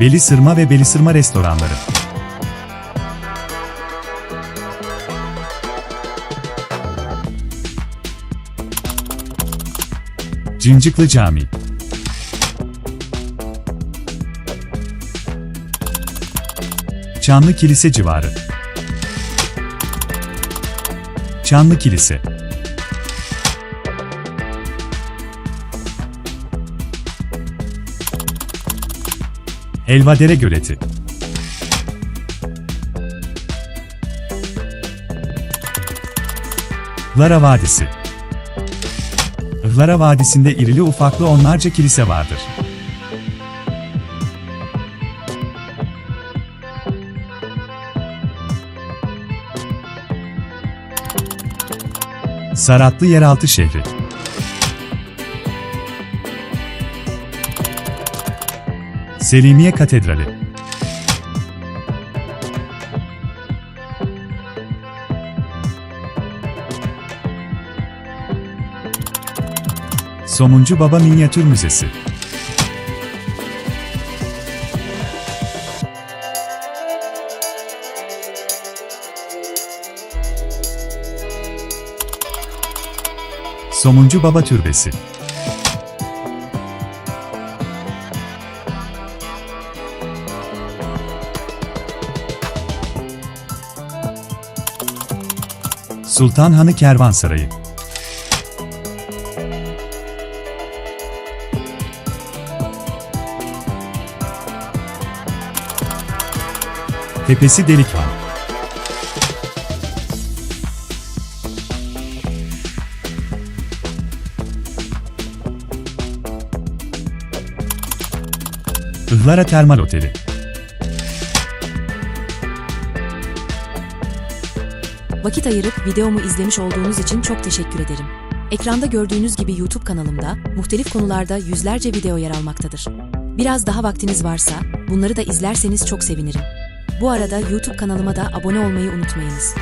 Beli Sırma ve Beli Sırma restoranları. Cincikli Cami. Çanlı Kilise civarı. Çanlı Kilise Helvadere Göleti. Ihlara Vadisi. Ihlara Vadisi'nde irili ufaklı onlarca kilise vardır. Saratlı Yeraltı Şehri Selimiye Katedrali. Somuncu Baba Minyatür Müzesi. Somuncu Baba Türbesi Sultan Hanı Kervansarayı Tepesi Delikhan Ihlara Termal Oteli Vakit ayırıp videomu izlemiş olduğunuz için çok teşekkür ederim. Ekranda gördüğünüz gibi YouTube kanalımda muhtelif konularda yüzlerce video yer almaktadır. Biraz daha vaktiniz varsa bunları da izlerseniz çok sevinirim. Bu arada YouTube kanalıma da abone olmayı unutmayınız.